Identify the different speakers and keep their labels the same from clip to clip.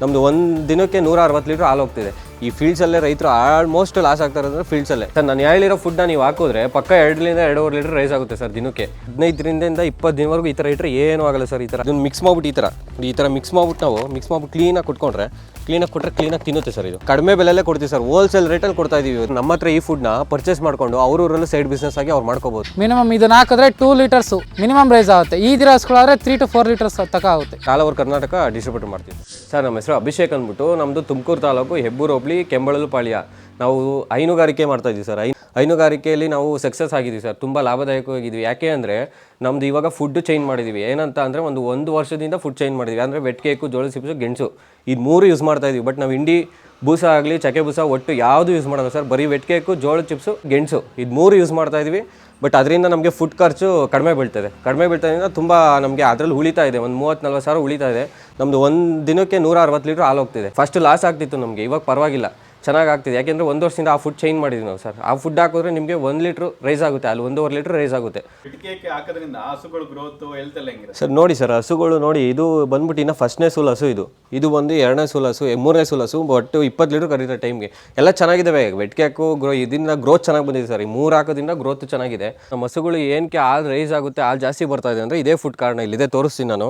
Speaker 1: ನಮ್ದು ಒಂದು ದಿನಕ್ಕೆ ನೂರ ಅರವತ್ತು ಲೀಟ್ರ್ ಹಾಲು ಹೋಗ್ತಿದೆ. ಈ ಫೀಲ್ಡ್ಸಲ್ಲೇ ರೈತರು ಆಲ್ಮೋಸ್ಟ್ ಲಾಸ್ ಆಗ್ತಾ ಇರೋದ್ರೆ ಫೀಲ್ಡ್ಸಲ್ಲೇ ಸರ್ ನಾನು ಹೇಳಿರೋ ಫುಡ್ನ ನೀವು ಹಾಕಿದ್ರೆ ಪಕ್ಕ ಎರಡರಿಂದ ಎರಡೂವರೆ ಲೀಟರ್ ರೈಸ್ ಆಗುತ್ತೆ ಸರ್ ದಿನಕ್ಕೆ. ಹದಿನೈದರಿಂದ ಇಪ್ಪತ್ತು ದಿನವರೆಗೂ ಈ ಥರ ಇಟ್ಟರೆ ಏನೂ ಆಗಲ್ಲ ಸರ್ ಈ ಥರ ಇದನ್ನು ಮಿಕ್ಸ್ ಮಾಡ್ಬಿಟ್ಟು ಈ ಥರ ಈ ಥರ ಮಿಕ್ಸ್ ಮಾಡ್ಬಿಟ್ಟು ನಾವು ಮಿಕ್ಸ್ ಮಾಡ್ಬಿಟ್ಟು ಕ್ಲೀನಾಗಿ ಕೊಟ್ಕೊಂಡ್ರೆ ಕ್ಲೀನಾಗಿ ಕೊಟ್ಟರೆ ಕ್ಲೀನಾಗಿ ತಿನ್ನುತ್ತೆ ಸರ್ ಇದು. ಕಡಿಮೆ ಬೆಲೆಲ್ಲೇ ಕೊಡ್ತೀವಿ ಸರ್. ಹೋಲ್ಸೇಲ್ ರೇಟಲ್ಲಿ ಕೊಡ್ತಾ ಇದೀವಿ. ನಮ್ಮ ಹತ್ರ ಈ ಫುಡ್ನ ಪರ್ಚೇಸ್ ಮಾಡ್ಕೊಂಡು ಅವ್ರೂರಲ್ಲೂ ಸೈಡ್ ಬಿಸ್ನೆಸ್ ಆಗಿ ಅವ್ರು ಮಾಡ್ಕೋಬೋದು.
Speaker 2: ಮಿನಿಮಮ್ ಇದನ್ನ ಹಾಕಿದ್ರೆ ಟೂ ಲೀಟರ್ಸು ಮಿನಿಮಮ್ ರೈಸ್ ಆಗುತ್ತೆ. ಈ ದಿನ ಹಸ್ಗಳಾದ್ರೆ ತ್ರೀ ಟು ಫೋರ್ ಲೀಟರ್ಸ್ ತಕ ಆಗುತ್ತೆ.
Speaker 1: ಆಲ್ ಓವರ್ ಕರ್ನಾಟಕ ಡಿಸ್ಟ್ರಿಬ್ಯೂಟ್ ಮಾಡ್ತೀವಿ. ಸರ್ ನಮ್ಮ ಹೆಸರು ಅಭಿಷೇಕ್ ಅಂದ್ಬಿಟ್ಟು ನಮ್ಮದು ತುಮಕೂರು ತಾಲೂಕು ಹೆಬ್ಬೂರು ಹೋಬಳಿ ಕೆಂಬಳಲು ಪಾಳ್ಯ ನಾವು ಹೈನುಗಾರಿಕೆ ಮಾಡ್ತಾ ಇದ್ದೀವಿ ಸರ್. ಹೈನುಗಾರಿಕೆಯಲ್ಲಿ ನಾವು ಸಕ್ಸಸ್ ಆಗಿದ್ದೀವಿ ಸರ್. ತುಂಬ ಲಾಭದಾಯಕವಾಗಿದ್ದೀವಿ. ಯಾಕೆ ಅಂದರೆ ನಮ್ದು ಇವಾಗ ಫುಡ್ ಚೇಂಜ್ ಮಾಡಿದ್ದೀವಿ. ಏನಂತ ಅಂದರೆ ಒಂದು ಒಂದು ವರ್ಷದಿಂದ ಫುಡ್ ಚೇಂಜ್ ಮಾಡಿದ್ವಿ ಅಂದರೆ ವೆಟ್ ಜೋಳ ಸಿಪ್ಸು ಗೆಣಸು. ಇದು ಮೂರು ಯೂಸ್ ಮಾಡ್ತಾ ಇದ್ದೀವಿ. ಬಟ್ ನಾವು ಇಂಡಿ ಬೂಸ ಆಗಲಿ, ಚಕ್ಕೆ ಬೂಸ ಒಟ್ಟು ಯಾವುದು ಯೂಸ್ ಮಾಡೋಲ್ಲ ಸರ್. ಬರೀ ವೆಟ್ ಜೋಳ ಚಿಪ್ಸು, ಗೆಣಸು. ಇದು ಮೂರು ಯೂಸ್ ಮಾಡ್ತಾ ಇದ್ದೀವಿ. ಬಟ್ ಅದರಿಂದ ನಮಗೆ ಫುಡ್ ಖರ್ಚು ಕಡಿಮೆ ಬೀಳ್ತದೆ. ಕಡಿಮೆ ಬೀಳ್ತದಿಂದ ತುಂಬ ನಮಗೆ ಅದರಲ್ಲಿ ಉಳಿತಾ ಇದೆ. ಒಂದು ಮೂವತ್ತು ನಲ್ವತ್ತು ಸಾವಿರ ಉಳಿತಾ ಇದೆ. ನಮ್ಮದು ಒಂದು ದಿನಕ್ಕೆ ನೂರ ಅರವತ್ತು ಲೀಟ್ರ್ ಹಾಲು ಹೋಗ್ತಿದೆ. ಫಸ್ಟ್ ಲಾಸ್ ಆಗ್ತಿತ್ತು ನಮಗೆ. ಇವಾಗ ಪರವಾಗಿಲ್ಲ. ಚೆನ್ನಾಗಿ ಆಗ್ತಿದೆ ಯಾಕೆಂದರೆ ಒಂದು ವರ್ಷದಿಂದ ಆ ಫುಡ್ ಚೇಂಜ್ ಮಾಡಿದ್ವಿ ನಾವು ಸರ್. ಆ ಫುಡ್ ಹಾಕಿದ್ರೆ ನಿಮಗೆ ಒಂದು ಲೀಟ್ರ್ ರೈಸ್ ಆಗುತ್ತೆ. ಅಲ್ಲಿ ಒಂದೂವರೆ ಲೀಟ್ರ್ ರೈಸ್ ಆಗುತ್ತೆ.
Speaker 3: ಇಟ್ಕೆಗೆ ಹಾಕೋದ್ರಿಂದ ಹಸುಗಳು ಗ್ರೋತ್ ಹೆಲ್ತ್ ಎಲ್ಲ ಹೆಂಗಿರುತ್ತೆ?
Speaker 1: ಸರ್ ನೋಡಿ ಸರ್ ಹಸುಗಳು ನೋಡಿ ಇದು ಬಂದ್ಬಿಟ್ಟು ಇನ್ನು ಫಸ್ಟ್ನೇ ಸೂಲ್ ಹಸು ಇದು. ಇದು ಬಂದು ಎರಡನೇ ಸೂಲ್ ಹಸು ಎ- ಮೂರನೇ ಸೂಲ್ ಹಸು ಬಟ್ ಇಪ್ಪತ್ತು ಲೀಟ್ರ್ ಕರೀತಾರೆ ಟೈಮ್ಗೆ ಎಲ್ಲ ಚೆನ್ನಾಗಿದ್ದಾವೆ ವೆಟ್ಕೆ ಹಾಕು ಗ್ರೋ ಇದರಿಂದ ಗ್ರೋತ್ ಚೆನ್ನಾಗಿ ಬಂದಿದೆ ಸರ್. ಈ ಮೂರು ಹಾಕೋದ್ರಿಂದ ಗ್ರೋತ್ ಚೆನ್ನಾಗಿದೆ. ನಮ್ಮ ಹಸುಗಳು ಏನಕ್ಕೆ ಹಾಲು ರೈಸ್ ಆಗುತ್ತೆ ಹಾಲು ಜಾಸ್ತಿ ಬರ್ತಾ ಇದೆ ಅಂದರೆ ಇದೇ ಫುಡ್ ಕಾರಣ ಇಲ್ಲಿದೆ ತೋರಿಸ್ತೀನಿ ನಾನು.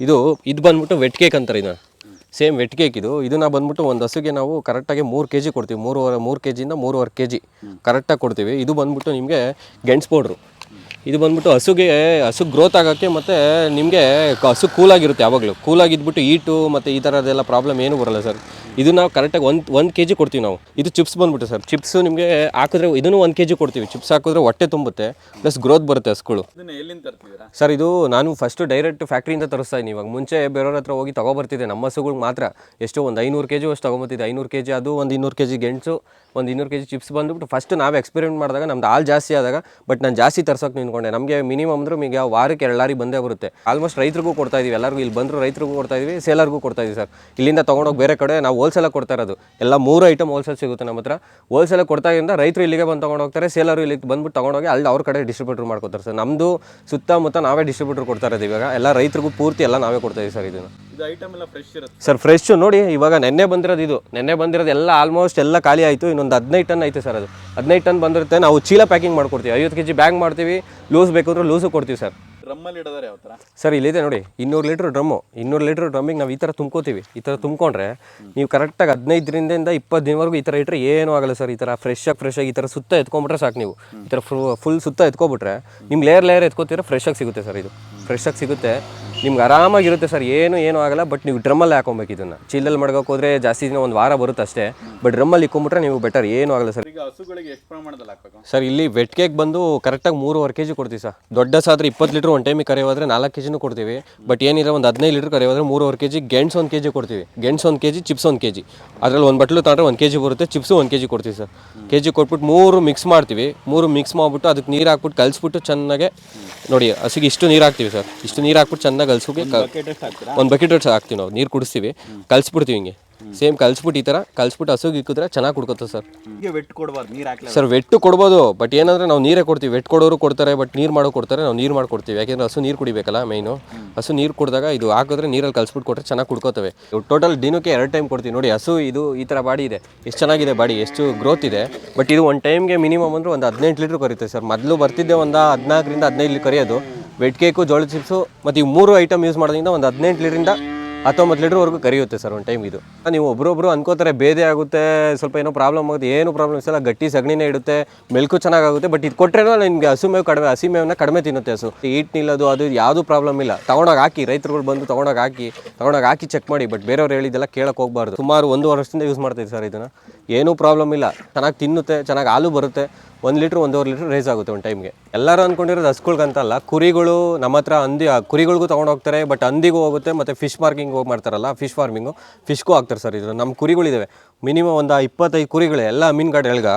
Speaker 1: ಇದು ಇದು ಬಂದ್ಬಿಟ್ಟು ವೆಟ್ ಕೇಕ್ ಅಂತಾರೆ ಇದನ್ನ. ಸೇಮ್ ವೆಟ್ ಕೇಕ್ ಇದು ಇದನ್ನ ಬಂದ್ಬಿಟ್ಟು ಒಂದು ಹಸುಗೆ ನಾವು ಕರೆಕ್ಟಾಗಿ ಮೂರು ಕೆ ಜಿ ಕೊಡ್ತೀವಿ. ಮೂರುವರೆ ಮೂರು ಕೆ ಜಿಯಿಂದ ಮೂರುವರೆ ಕೆ ಜಿ ಕರೆಕ್ಟಾಗಿ ಕೊಡ್ತೀವಿ. ಇದು ಬಂದ್ಬಿಟ್ಟು ನಿಮಗೆ ಗೆಣಸು ಪೌಡ್ರು ಇದು ಬಂದ್ಬಿಟ್ಟು ಹಸುಗೆ, ಹಸು ಗ್ರೋತ್ ಆಗೋಕ್ಕೆ ಮತ್ತು ನಿಮಗೆ ಹಸು ಕೂಲಾಗಿರುತ್ತೆ ಯಾವಾಗಲೂ. ಕೂಲಾಗಿದ್ಬಿಟ್ಟು ಈಟು ಮತ್ತು ಈ ಥರದ್ದೆಲ್ಲ ಪ್ರಾಬ್ಲಮ್ ಏನೂ ಬರಲ್ಲ ಸರ್. ಇದು ನಾವು ಕರೆಕ್ಟಾಗಿ ಒಂದು ಒಂದು ಕೆ ಜಿ ಕೊಡ್ತೀವಿ ನಾವು. ಇದು ಚಿಪ್ಸ್ ಬಂದ್ಬಿಟ್ಟು ಸರ್ ಚಿಪ್ಸ್ ನಿಮಗೆ ಹಾಕಿದ್ರೆ ಇದನ್ನು ಒಂದು ಕೆ ಜಿ ಕೊಡ್ತೀವಿ. ಚಿಪ್ಸ್ ಹಾಕಿದ್ರೆ ಹೊಟ್ಟೆ ತುಂಬುತ್ತೆ ಪ್ಲಸ್ ಗ್ರೋತ್ ಬರುತ್ತೆ ಹಸ್ಗಳು ಸರ್ ಇದು ನಾನು ಫಸ್ಟ್ ಡೈರೆಕ್ಟ್ ಫ್ಯಾಕ್ಟ್ರಿಯಿಂದ ತರಿಸ್ತಾ ಇದ್ದೀನಿ. ಇವಾಗ ಮುಂಚೆ ಬೇರೆಯವ್ರ ಹತ್ರ ಹೋಗಿ ತೊಗೊಬರ್ತಿದ್ದೆ. ನಮ್ಮ ಹಸುಗಳಿಗೆ ಮಾತ್ರ ಎಷ್ಟೋ ಒಂದು ಐನೂರು ಕೆ ಜಿ ಅಷ್ಟು ತೊಗೊಂಬತ್ತಿದ್ದೆ ಐನೂರು ಕೆ ಜಿ ಅದು ಒಂದು ಇನ್ನೂರು ಕೆ ಜಿ ಗೆಣಸು ಒಂದು ಇನ್ನೂರು ಕೆ ಜಿ ಚಿಪ್ಸ್ ಬಂದ್ಬಿಟ್ಟು ಫಸ್ಟ್ ನಾವೇ ಎಕ್ಸ್ಪೆರಿಮೆಂಟ್ ಮಾಡಿದಾಗ ನಮ್ದು ಹಾಲು ಜಾಸ್ತಿ ಆದಾಗ ಬಟ್ ನಾನು ಜಾಸ್ತಿ ತರ್ಸೋಕೆ ನಿಂತ್ಕೊಂಡೆ. ನಮಗೆ ಮಿನಿಮಮ್ ಅಂದ್ರೆ ಈಗ ವಾರಕ್ಕೆ ಎರಡು ಲಾರಿ ಬಂದೇ ಬರುತ್ತೆ. ಆಲ್ಮೋಸ್ಟ್ ರೈತರಿಗೂ ಕೊಡ್ತಾ ಇದೀವಿ. ಎಲ್ಲರಿಗೂ ಇಲ್ಲಿ ಬಂದರೂ ರೈತರಿಗೂ ಕೊಡ್ತಾ ಇದೀವಿ ಸೇಲರ್ಗೂ ಕೊಡ್ತಾ ಇದೀವಿ ಸರ್ ಇಲ್ಲಿಂದ ತೊಗೊಂಡೋಗಿ ಬೇರೆ ಕಡೆ ನಾವು ಹೋಲ್ಸೇಲಾಗಿ ಕೊಡ್ತಾ ಇರೋದು. ಎಲ್ಲ ಮೂರು ಐಟಮ್ ಹೋಲ್ಸೇಲ್ ಸಿಗುತ್ತೆ ನಮ್ಮ ಹತ್ರ. ಹೋಲ್ಸೇಲಾಗಿ ಕೊಡ್ತಾಗಿಂದ ರೈತರು ಇಲ್ಲಿಗೆ ಬಂದು ತೊಗೊಂಡು ಹೋಗ್ತಾರೆ ಸೇಲರು ಇಲ್ಲಿಗೆ ಬಂದ್ಬಿಟ್ಟು ತೊಗೊಂಡೋಗಿ ಅಲ್ಲಿ ಅವ್ರ ಕಡೆ ಡಿಸ್ಟ್ರಿಬ್ಯೂಟರ್ ಮಾಡ್ಕೊತಾರೆ ಸರ್. ನಮ್ಮದು ಸುತ್ತಮುತ್ತ ನಾವೇ ಡಿಸ್ಟ್ರಿಬ್ಯೂಟರ್ ಕೊಡ್ತಾ ಇರೋದು ಇವಾಗ. ಎಲ್ಲ ರೈತರಿಗೂ ಪೂರ್ತಿ ಎಲ್ಲ ನಾವೇ ಕೊಡ್ತಾ ಇದೀವಿ ಸರ್ ಇದನ್ನು.
Speaker 3: ಇದು ಐಟಮ್ ಎಲ್ಲ ಫ್ರೆಶ್ ಇರುತ್ತೆ.
Speaker 1: ಸರ್ ಫ್ರೆಶ್ ನೋಡಿ ಇವಾಗ ನೆನ್ನೆ ಬಂದಿರೋದು ಇದು. ನೆನ್ನೆ ಬಂದಿರೋದು ಎಲ್ಲ ಆಲ್ಮೋಸ್ಟ್ ಎಲ್ಲ ಖಾಲಿ ಆಯಿತು. ಇನ್ನೊಂದು ಹದಿನೈದು ಟನ್ ಐತೆ ಸರ್ ಅದು. ಹದಿನೈದು ಟನ್ ಬಂದಿರುತ್ತೆ. ನಾವು ಚೀಲ ಪ್ಯಾಕಿಂಗ್ ಮಾಡ್ಕೊಡ್ತೀವಿ. ಐವತ್ತು ಕೆ ಜಿ ಬ್ಯಾಗ್ ಮಾಡ್ತೀವಿ. ಲೂಸ್ ಬೇಕಂದ್ರೆ ಲೂಸು ಕೊಡ್ತೀವಿ ಸರ್.
Speaker 3: ಡ್ರಮ್ಮಲ್ಲಿ ಇಡೋದಾರೆ ಯಾವ ಥರ
Speaker 1: ಸರ್, ಇಲ್ಲಿದೆ ನೋಡಿ, ಇನ್ನೂರು ಲೀಟ್ರ್ ಡ್ರಮ್ಮು. ಇನ್ನೂರು ಲೀಟ್ರ್ ಡ್ರಮ್ಮಿಗೆ ನಾವು ಈ ಥರ ತುಂಬ್ಕೋತೀವಿ. ಈ ಥರ ತುಂಬ್ಕೊಂಡ್ರೆ ನೀವು ಕರೆಕ್ಟಾಗಿ ಹದಿನೈದರಿಂದ ಇಪ್ಪತ್ತು ದಿನವರೆಗೂ ಈ ಥರ ಇಟ್ಟರೆ ಏನೂ ಆಗಲ್ಲ ಸರ್, ಈ ಥರ ಫ್ರೆಶ್ ಆಗಿ ಫ್ರೆಶ್ ಆಗಿ ಈ ಥರ ಸುತ್ತ ಎತ್ಕೊಂಡ್ಬಿಟ್ರೆ ಸಾಕು ನೀವು. ಈ ಥರ ಫುಲ್ ಸುತ್ತ ಎತ್ಕೊಬಿಟ್ರೆ ನಿಮ್ಗೆ ಲೇಯರ್ ಲೇಯರ್ ಎತ್ಕೋತೀರ ಫ್ರೆಶ್ ಆಗಿ ಸಿಗುತ್ತೆ ಸರ್ ಇದು. ಫ್ರೆಶ್ ಆಗಿ ಸಿಗುತ್ತೆ. ನಿಮ್ಗೆ ಆರಾಮಾಗಿರುತ್ತೆ ಸರ್ ಏನು ಏನೂ ಆಗಲ್ಲ ಬಟ್ ನೀವು ಡ್ರಮ್ಮಲ್ಲಿ ಹಾಕೊಬೇಕು ಇದನ್ನು. ಚೀಲಲ್ಲಿ ಮಡ್ಗೋಕೆ ಹೋದ್ರೆ ಜಾಸ್ತಿ ದಿನ ಒಂದು ವಾರ ಬರುತ್ತೆ ಅಷ್ಟೇ ಬಟ್ ಡ್ರಮ್ಮಲ್ಲಿ ಇಕ್ಕೊಂಬಿಟ್ರೆ ನೀವು ಬೆಟರ್ ಏನೂ ಆಗಲ್ಲ ಸರ್.
Speaker 3: ಈಗ ಹಸುಗಳಿಗೆ ಎಷ್ಟು ಪ್ರಮಾಣದಲ್ಲಿ ಹಾಕಬೇಕು?
Speaker 1: ಸರ್ ಇಲ್ಲಿ ವೆಟ್ ಕೇಕ್ ಬಂದು ಕರೆಕ್ಟಾಗಿ ಮೂರುವರೆ ಕೆ ಜಿ ಕೊಡ್ತೀವಿ ಸರ್. ದೊಡ್ಡ ಸಾದ್ರೆ ಇಪ್ಪತ್ತು ಲೀಟ್ರ್ ಒಂದು ಟೈಮಿಗೆ ಕರೆಯೋದ್ರೆ ನಾಲ್ಕು ಕೆ ಜಿನೂ ಕೊಡ್ತೀವಿ ಬಟ್ ಏನಿಲ್ಲ ಒಂದು ಹದಿನೈದು ಲೀಟ್ರ್ ಕರೆಯೋದ್ರೆ ಮೂರುವರೆ ಕೆ ಜಿ ಗೆಣಸು ಒಂದು ಕೆ ಜಿ ಕೊಡ್ತೀವಿ. ಗೆಣಸು ಒಂದು ಕೆ ಜಿ ಚಿಪ್ಸ್ ಒಂದು ಕೆ ಜಿ ಅದರಲ್ಲಿ ಒಂದು ಬಟ್ಲು ತಗೊಂಡ್ರೆ ಒಂದು ಕೆ ಜಿ ಬರುತ್ತೆ ಚಿಪ್ಸು ಒಂದು ಕೆ ಜಿ ಕೊಡ್ತೀವಿ ಸರ್. ಕೆ ಜಿ ಕೊಟ್ಬಿಟ್ಟು ಮೂರು ಮಿಕ್ಸ್ ಮಾಡ್ತೀವಿ. ಮೂರು ಮಿಕ್ಸ್ ಮಾಡಿಬಿಟ್ಟು ಅದಕ್ಕೆ ನೀರು ಹಾಕ್ಬಿಟ್ಟು ಕಲಿಸ್ಬಿಟ್ಟು ಚೆನ್ನಾಗೆ ನೋಡಿ ಹಸಿಗೆ ಇಷ್ಟು ನೀರು ಹಾಕ್ತೀವಿ ಸರ್. ಇಷ್ಟು ನೀರು ಹಾಕ್ಬಿಟ್ಟು ಚೆನ್ನಾಗಿ
Speaker 3: ಹಾಕ್ತೀರಾ?
Speaker 1: ಒಂದು ಬಕೆಟ್ ಅಷ್ಟು ಹಾಕ್ತೀವಿ ನಾವು ನೀರು ಕುಡಿಸ್ತೀವಿ ಕಲಿಸ್ಬಿಡ್ತೀವಿ ಹಿಂಗೆ. ಸೇಮ್ ಕಲಿಸ್ಬಿಟ್ಟು ಈ ಥರ ಕಲಿಸ್ಬಿಟ್ಟು ಹಸುಗೆ ಇಕ್ಕಿದ್ರೆ ಚೆನ್ನಾಗಿ ಕುಡ್ಕೊತ್ತೆ ಸರ್.
Speaker 3: ಹೀಗೆ ವೆಟ್ ಕೊಡಬಾರ್ದು ನೀರು ಹಾಕ್ಲ
Speaker 1: ಸರ್ ವೆಟ್ಟು ಕೊಡ್ಬೋದು ಬಟ್ ಏನಂದ್ರೆ ನಾವು ನೀರೇ ಕೊಡ್ತೀವಿ. ವೆಟ್ ಕೊಡೋರು ಕೊಡ್ತಾರೆ ಬಟ್ ನೀರು ಮಾಡೋ ಕೊಡ್ತಾರೆ ನಾವು ನೀರು ಮಾಡ್ಕೊಡ್ತೀವಿ ಯಾಕೆಂದ್ರೆ ಹಸು ನೀರು ಕುಡಿಬೇಕಲ್ಲ ಮೈನು ಹಸು ನೀರು ಕುಡಿದಾಗ ಇದು ಹಾಕಿದ್ರೆ ನೀರಲ್ಲಿ ಕಲ್ಸ್ಬಿಟ್ಟು ಕೊಟ್ಟರೆ ಚೆನ್ನಾಗಿ ಕುಡ್ಕೋತವೆ. ಟೋಟಲ್ ದಿನಕ್ಕೆ ಎರಡು ಟೈಮ್ ಕೊಡ್ತೀವಿ. ನೋಡಿ ಹಸು ಇದು ಈ ಥರ ಬಾಡಿ ಇದೆ. ಎಷ್ಟು ಚೆನ್ನಾಗಿದೆ ಬಾಡಿ ಎಷ್ಟು ಗ್ರೋತ್ ಇದೆ. ಬಟ್ ಇದು ಒಂದು ಟೈಮ್ಗೆ ಮಿನಿಮಮ್ ಅಂದ್ರೆ ಒಂದು ಹದಿನೆಂಟು ಲೀಟ್ರ್ ಕರೀತೆ ಸರ್. ಮೊದಲು ಬರ್ತಿದ್ದೆ ಒಂದು ಹದಿನಾಲ್ಕರಿಂದ ಹದಿನೈದು ಲೀಟ್ರ್ ಕರೆಯೋದು. ವೆಟ್ ಕೇಕು ಜೋಳ ಚಿಪ್ಸು ಮತ್ತು ಈ ಮೂರು ಐಟಮ್ ಯೂಸ್ ಮಾಡೋದ್ರಿಂದ ಒಂದು ಹದಿನೆಂಟು ಲೀಟ್ರಿಂದ ಹತ್ತೊಂಬತ್ತು ಲೀಟ್ರ್ವರೆಗೂ ಕರಿಯುತ್ತೆ ಸರ್ ಒಂದು ಟೈಮ್ ಇದು. ನೀವು ಒಬ್ಬರೊಬ್ಬರು ಅನ್ಕೋತಾರೆ ಬೇದೆ ಆಗುತ್ತೆ, ಸ್ವಲ್ಪ ಏನೋ ಪ್ರಾಬ್ಲಮ್ ಆಗುತ್ತೆ, ಏನು ಪ್ರಾಬ್ಲಮ್ ಇಲ್ಲ, ಗಟ್ಟಿ ಸಗಣಿನೇ ಇಡುತ್ತೆ, ಮೆಲ್ಕು ಚೆನ್ನಾಗಾಗುತ್ತೆ ಬಟ್ ಇದು ಕೊಟ್ಟರೆ ನಿಮಗೆ ಹಸು ಮೇವು ಕಡಿಮೆ ಹಸಿ ಮೇವನ್ನ ಕಡಿಮೆ ತಿನ್ನುತ್ತೆ ಹಸು ಈಟ್ ನಿಲ್ಲೋದು ಅದು ಯಾವುದೂ ಪ್ರಾಬ್ಲಮ್ ಇಲ್ಲ. ತಗೊಂಡೋಗಿ ಹಾಕಿ, ರೈತರುಗಳು ಬಂದು ತೊಗೊಂಡೋಗಿ ಹಾಕಿ ತೊಗೊಂಡೋಗಿ ಹಾಕಿ ಚೆಕ್ ಮಾಡಿ ಬಟ್ ಬೇರೆಯವ್ರು ಹೇಳಿದ್ದೆಲ್ಲ ಕೇಳಕ್ಕೆ ಹೋಗಬಾರ್ದು. ಸುಮಾರು ಒಂದು ವರ್ಷದಿಂದ ಯೂಸ್ ಮಾಡ್ತೀವಿ ಸರ್ ಇದನ್ನು. ಏನೂ ಪ್ರಾಬ್ಲಮ್ ಇಲ್ಲ. ಚೆನ್ನಾಗಿ ತಿನ್ನುತ್ತೆ, ಚೆನ್ನಾಗಿ ಹಾಲು ಬರುತ್ತೆ ಒಂದು ಲೀಟ್ರ್, ಒಂದೂವರೆ ಲೀಟ್ರ್ ರೇಸ್ ಆಗುತ್ತೆ ಒಂದು ಟೈಮ್ಗೆ ಎಲ್ಲರೂ ಅಂದ್ಕೊಂಡಿರೋದು ಹಸ್ಗಳ್ಗಂತಲ್ಲ ಕುರಿಗಳು ನಮ್ಮ ಹತ್ರ ಹಂದಿ ಕುರಿಗಳಿಗೂ ತೊಗೊಂಡು ಹೋಗ್ತಾರೆ ಬಟ್ ಹಂದಿಗೂ ಹೋಗುತ್ತೆ, ಮತ್ತು ಫಿಶ್ ಮಾರ್ಕಿಂಗ್ ಹೋಗಿ ಮಾಡ್ತಾರಲ್ಲ ಫಿಶ್ ಫಾರ್ಮಿಂಗು ಫಿಶ್ಗೂ ಹಾಕ್ತಾರೆ ಸರ್ ಇದು ನಮ್ಮ ಕುರಿಗಳಿದ್ದಾವೆ ಮಿನಿಮಮ್ ಒಂದು ಇಪ್ಪತ್ತೈದು ಕುರಿಗಳು, ಎಲ್ಲ ಮೀನುಗಾಡಿಗಳ್ಗೆ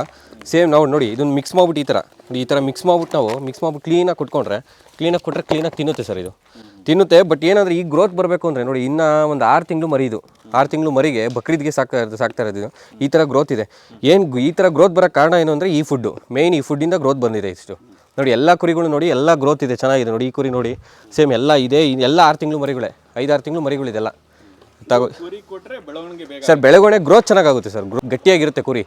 Speaker 1: ಸೇಮ್ ನಾವು ನೋಡಿ ಇದನ್ನು ಮಿಕ್ಸ್ ಮಾಡ್ಬಿಟ್ಟು ಈ ಥರ ಈ ಥರ ಮಿಕ್ಸ್ ಮಾಡ್ಬಿಟ್ಟು ನಾವು ಮಿಕ್ಸ್ ಮಾಡ್ಬಿಟ್ಟು ಕ್ಲೀನಾಗಿ ಕುಟ್ಕೊಂಡ್ರೆ ಕ್ಲೀನಾಗಿ ಕೊಟ್ಟರೆ ಕ್ಲೀನಾಗಿ ತಿನ್ನುತ್ತೆ ಸರ್ ಇದು. ತಿನ್ನುತ್ತೆ ಬಟ್ ಏನಂದ್ರೆ ಈ ಗ್ರೋತ್ ಬರಬೇಕು ಅಂದರೆ ನೋಡಿ ಇನ್ನ ಒಂದು ಆರು ತಿಂಗಳು ಮರಿ ಇದು. ಆರು ತಿಂಗಳು ಮರಿಗೆ ಬಕ್ರೀದ್ಗೆ ಸಾಕ್ತಾ ಇರೋದು ಸಾಕ್ತಾ ಇರೋದು ಇದು. ಈ ಥರ ಗ್ರೋತ್ ಇದೆ. ಏನು ಈ ಥರ ಗ್ರೋತ್ ಬರೋಕ್ಕೆ ಕಾರಣ ಏನು ಅಂದರೆ ಈ ಫುಡ್ಡು ಮೇಯ್ನ್ ಈ ಫುಡ್ಡಿಂದ ಗ್ರೋತ್ ಬಂದಿದೆ ಇಷ್ಟು. ನೋಡಿ ಎಲ್ಲ ಕುರಿಗಳು ನೋಡಿ ಎಲ್ಲ ಗ್ರೋತ್ ಇದೆ ಚೆನ್ನಾಗಿದೆ ನೋಡಿ ಈ ಕುರಿ ನೋಡಿ. ಸೇಮ್ ಎಲ್ಲ ಇದೆ ಎಲ್ಲ ಆರು ತಿಂಗಳು ಮರಿಗಳೇ ಆರು ತಿಂಗಳು ಮರಿಗಳಿದೆಲ್ಲ ತಗೋ ಸರ್ ಬೆಳವಣಿಗೆ ಗ್ರೋತ್ ಚೆನ್ನಾಗಾಗುತ್ತೆ ಸರ್. ಗ್ರೋ ಗಟ್ಟಿಯಾಗಿರುತ್ತೆ ಕುರಿ.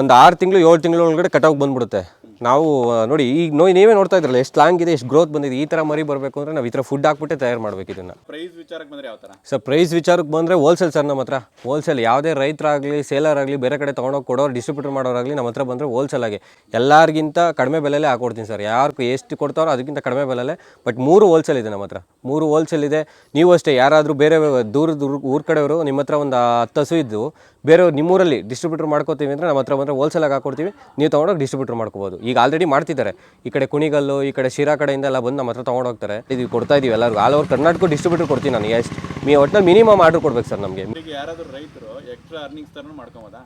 Speaker 1: ಒಂದು ಆರು ತಿಂಗಳು ಏಳು ತಿಂಗಳು ಒಳಗಡೆ ಕಟಾವ್ ಬಂದ್ಬಿಡುತ್ತೆ. ನಾವು ನೋಡಿ ಈಗ ನೋಡಿ ನೀವೇ ನೋಡ್ತಾ ಇದ್ರಲ್ಲ ಎಷ್ಟು ಲಾಂಗ್ ಇದೆ ಎಷ್ಟು ಗ್ರೋತ್ ಬಂದಿದೆ ಈ ಥರ ಮರಿ ಬರಬೇಕು ಅಂದರೆ ನಾವು ಈ ಥರ ಫುಡ್ ಹಾಕ್ಬಿಟ್ಟೆ ತಯಾರು ಮಾಡ್ಬೇಕು ಇದನ್ನು.
Speaker 3: ಪ್ರೈಸ್ ವಿಚಾರಕ್ಕೆ ಬಂದ್ರೆ ಯಾವ ತರ?
Speaker 1: ಸರ್ ಪ್ರೈಸ್ ವಿಚಾರಕ್ಕೆ ಬಂದರೆ ಹೋಲ್ಸೇಲ್ ಸರ್ ನಮ್ಮ ಹತ್ರ. ಹೋಲ್ಸೇಲ್ ಯಾವುದೇ ರೈತರಾಗಲಿ ಸೇಲರ್ ಆಗಲಿ ಬೇರೆ ಕಡೆ ತೊಗೊಂಡೋಗಿ ಕೊಡೋರು ಡಿಸ್ಟ್ರಿಬ್ಯೂಟರ್ ಮಾಡೋರಾಗಲಿ ನಮ್ಮ ಹತ್ರ ಬಂದರೆ ಹೋಲ್ಸೇಲ್ ಆಗಿ. ಎಲ್ಲರಿಗಿಂತ ಕಡಿಮೆ ಬೆಲೆಲೇ ಹಾಕೊಡ್ತೀನಿ ಸರ್ ಯಾರು ಎಷ್ಟು ಕೊಡ್ತಾರೋ ಅದಕ್ಕಿಂತ ಕಡಿಮೆ ಬೆಲೆಲೇ ಬಟ್ ಮೂರು ಹೋಲ್ಸೇಲ್ ಇದೆ ನಮ್ಮ ಹತ್ರ. ಮೂರು ಹೋಲ್ಸೇಲ್ ಇದೆ. ನೀವು ಅಷ್ಟೇ ಯಾರಾದರೂ ಬೇರೆ ದೂರದ ಊರ ಕಡೆಯವರು ನಿಮ್ಮ ಹತ್ರ ಒಂದು ಹತ್ತು ಹಸು ಇದ್ದು ಬೇರೆಯವ್ರು ನಿಮ್ಮೂರಲ್ಲಿ ಡಿಸ್ಟ್ರಿಬ್ಯೂಟರ್ ಮಾಡ್ಕೋತೀವಿ ಅಂದರೆ ನಮ್ಮ ಹತ್ರ ಬಂದರೆ ಹೋಲ್ಸೇಲಾಗಿ ಹಾಕೊಡ್ತೀವಿ. ನೀವು ತೊಗೊಂಡೋಗಿ ಡಿಸ್ಟ್ರಿಬ್ಯೂಟರ್ ಮಾಡ್ಕೋಬೋದು. ಈಗ ಆಲ್ರೆಡಿ ಮಾಡ್ತಿದ್ದಾರೆ. ಈ ಕಡೆ ಕುಣಿಗಲ್ಲು ಈ ಕಡೆ ಶಿರಾ ಕಡೆಯಿಂದ ಎಲ್ಲ ಬಂದು ನಮ್ಮ ಹತ್ರ ತೊಗೊಂಡೋಗ್ತಾರೆ ಇದು ಕೊಡ್ತಾ ಇದೀವಿ ಎಲ್ಲರಿಗೂ. ಆಲ್ ಓವರ್ ಕರ್ನಾಟಕ ಡಿಸ್ಟ್ರಿಬ್ಯೂಟರ್ ಕೊಡ್ತೀನಿ ನಾನು. ಎಷ್ಟು ಮೀ ಒಟ್ಟಿನಲ್ಲಿ ಮಿನಿಮಮ್ ಆರ್ಡರ್ ಕೊಡ್ಬೇಕು ಸರ್ ನಮಗೆ.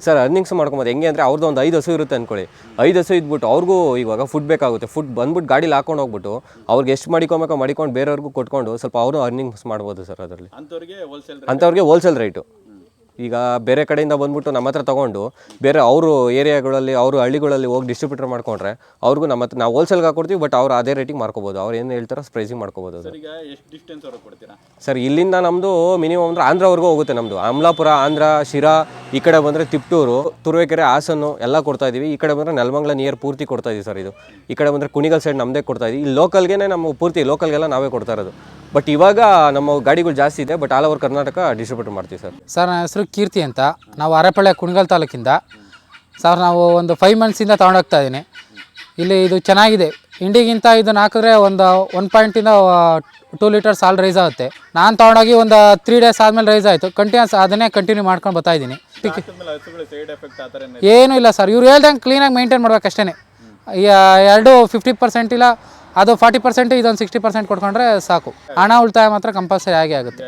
Speaker 1: ಸರ್ ಅರ್ನಿಂಗ್ಸ್ ಮಾಡ್ಕೊಬೋದು. ಹೆಂಗೆ ಅಂದರೆ ಅವ್ರದ್ದು ಒಂದು ಐದು ಹಸು ಇರುತ್ತೆ ಅನ್ಕೊಳ್ಳಿ. ಐದು ಹಸು ಇದ್ಬಿಟ್ಟು ಅವ್ರಿಗೂ ಇವಾಗ ಫುಡ್ ಬೇಕಾಗುತ್ತೆ. ಫುಡ್ ಬಂದ್ಬಿಟ್ಟು ಗಾಡಿಲಿ ಹಾಕೊಂಡು ಹೋಗ್ಬಿಟ್ಟು ಅವ್ರಿಗೆ ಎಷ್ಟು ಮಾಡಿಕೊಬೇಕೋ ಮಾಡಿಕೊಂಡು ಬೇರೆಯವ್ರಿಗೂ ಕೊಟ್ಕೊಂಡು ಸ್ವಲ್ಪ ಅವರು ಅರ್ನಿಂಗ್ಸ್ ಮಾಡ್ಬೋದು ಸರ್ ಅದರಲ್ಲಿ. ಅಂಥವ್ರಿಗೆ ಹೋಲ್ಸೇಲ್ ರೈಟು ಈಗ ಬೇರೆ ಕಡೆಯಿಂದ ಬಂದ್ಬಿಟ್ಟು ನಮ್ಮ ಹತ್ರ ತೊಗೊಂಡು ಬೇರೆ ಅವರು ಏರಿಯಾಗಳಲ್ಲಿ ಅವರು ಹಳ್ಳಿಗಳಲ್ಲಿ ಹೋಗಿ ಡಿಸ್ಟ್ರಿಬ್ಯೂಟರ್ ಮಾಡ್ಕೊಂಡ್ರೆ ಅವ್ರಿಗೂ ನಮ್ಮ ಹತ್ರ ನಾವು ಹೋಲ್ಸೇಲ್ಗೆ ಹಾಕೊಡ್ತೀವಿ ಬಟ್ ಅವ್ರು ಅದೇ ರೇಟಿಗೆ ಮಾರ್ಕೋಬೋದು. ಅವ್ರು ಏನು ಹೇಳ್ತಾರೋ ಪ್ರೈಸಿಂಗ್ ಮಾಡ್ಕೋಬೋದು. ಅದು
Speaker 3: ಸರ್ ಈಗ ಎಷ್ಟು ಡಿಸ್ಟೆನ್ಸ್ ಅವ್ರಿಗೆ ಕೊಡ್ತೀರಾ?
Speaker 1: ಸರ್ ಇಲ್ಲಿಂದ ನಮ್ಮದು ಮಿನಿಮಮ್ ಅಂದ್ರೆ ಆಂಧ್ರವರೆಗೂ ಹೋಗುತ್ತೆ ನಮ್ಮದು ಅಮಲಾಪುರ ಆಂಧ್ರ ಶಿರಾ ಈ ಕಡೆ ಬಂದರೆ ತಿಪ್ಟೂರು, ತುರುವೇಕೆರೆ, ಹಾಸನ್ನು ಎಲ್ಲ ಕೊಡ್ತಾ ಇದೀವಿ. ಈ ಕಡೆ ಬಂದರೆ ನೆಲಮಂಗಲ ನಿಯರ್ ಪೂರ್ತಿ ಕೊಡ್ತಾ ಇದೀವಿ ಸರ್ ಇದು. ಈ ಕಡೆ ಬಂದರೆ ಕುಣಿಗಲ್ ಸೈಡ್ ನಮ್ಮದೇ ಕೊಡ್ತಾ ಇದೀವಿ. ಇಲ್ಲಿ ಲೋಕಲ್ಗೆ ನಮ್ಮ ಪೂರ್ತಿ ಲೋಕಲ್ಗೆಲ್ಲ ನಾವೇ ಕೊಡ್ತಾ ಇರೋದು. ಬಟ್ ಇವಾಗ ನಮ್ಮ ಗಾಡಿಗಳು ಜಾಸ್ತಿ ಇದೆ but all over Karnataka distribute ಮಾಡ್ತೀವಿ ಸರ್.
Speaker 2: ಸರ್, ನನ್ನ ಹೆಸರು ಕೀರ್ತಿ ಅಂತ. ನಾವು ಅರೆಪಳ್ಳೆ, ಕುಣಿಗಲ್ ತಾಲೂಕಿಂದ. ಸರ್, ನಾವು ಒಂದು ಫೈವ್ ಮಂತ್ಸಿಂದ ತೊಗೊಂಡೋಗ್ತಾ ಇದ್ದೀನಿ. ಇಲ್ಲಿ ಇದು ಚೆನ್ನಾಗಿದೆ. ಇಂಡಿಗಿಂತ ಇದನ್ನು ಹಾಕಿದ್ರೆ ಒಂದು ಒನ್ ಪಾಯಿಂಟಿಂದ ಟೂ ಲೀಟರ್ಸ್ ಹಾಲು ರೈಸ್ ಆಗುತ್ತೆ. ನಾನು ತೊಗೊಂಡೋಗಿ ಒಂದು ತ್ರೀ ಡೇಸ್ ಆದಮೇಲೆ ರೈಸ್ ಆಯಿತು. ಕಂಟಿನ್ಯೂಸ್ ಅದನ್ನೇ ಕಂಟಿನ್ಯೂ ಮಾಡ್ಕೊಂಡು ಬರ್ತಾ ಇದ್ದೀನಿ. ಏನೂ ಇಲ್ಲ ಸರ್ ಇವ್ರು ಹೇಳ್ದಂಗೆ ಕ್ಲೀನಾಗಿ ಮೇಂಟೈನ್ ಮಾಡಬೇಕು ಅಷ್ಟೇ ಎರಡು ಫಿಫ್ಟಿ ಪರ್ಸೆಂಟ್ ಇಲ್ಲ ಅದು ಫಾರ್ಟಿ ಪರ್ಸೆಂಟ್ ಇದೊಂದು ಸಿಕ್ಸ್ಟಿ ಪರ್ಸೆಂಟ್ ಕೊಟ್ಕೊಂಡ್ರೆ ಸಾಕು. ಹಣ ಉಳಿತಾಯ ಮಾತ್ರ ಕಂಪಲ್ಸರಿ ಆಗೇ ಆಗುತ್ತೆ.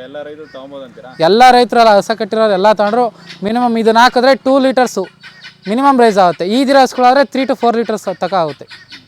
Speaker 3: ಎಲ್ಲ
Speaker 2: ರೈತರೆಲ್ಲ ಹಸ ಕಟ್ಟಿರೋರು ಎಲ್ಲ ತಗೊಂಡ್ರು ಮಿನಿಮಮ್ ಇದನ್ನ ಹಾಕಿದ್ರೆ ಟೂ ಲೀಟರ್ಸು ಮಿನಿಮಮ್ ರೈಸ್ ಆಗುತ್ತೆ. ಈ ದಿನ ಹಸ್ಕೊಳ್ಳೋದ್ರೆ ತ್ರೀ ಟು ಫೋರ್ ಲೀಟರ್ಸ್ ತಕ ಆಗುತ್ತೆ.